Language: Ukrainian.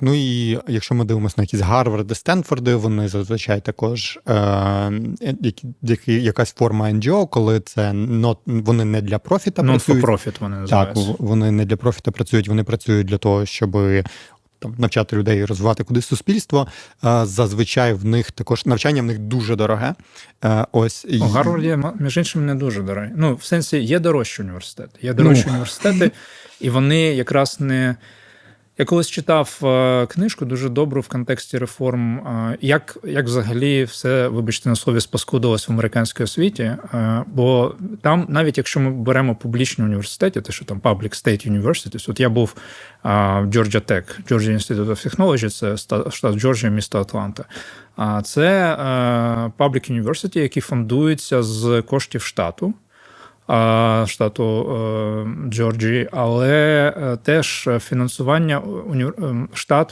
Ну і якщо ми дивимося на якісь Гарварди, Стенфорди, вони зазвичай також е, які, які, якась форма NGO, коли це not, вони не для профіта Non працюють. profit вони називаються. в- вони не для профіта працюють, вони працюють для того, щоб там навчати людей розвивати кудись суспільство. Е, Зазвичай в них також навчання в них дуже дороге. Е, Ось У Гарварді, між іншим, не дуже дорогі. Ну, в сенсі, є дорожчі університети. Є дорожчі Ну. університети, і вони якраз не. Я колись читав е, книжку дуже добру в контексті реформ, е, як, як взагалі все, вибачте на слові, спаскудилось в американській освіті. Е, бо там, навіть якщо ми беремо публічні університети, те, що там Public State Universities, от я був Georgia Tech, Georgia Institute of Technology, це штат Джорджія, місто Атланта. А це Public University, які фондуються з коштів штату штату е, Джорджії, але е, теж фінансування уні- е, штат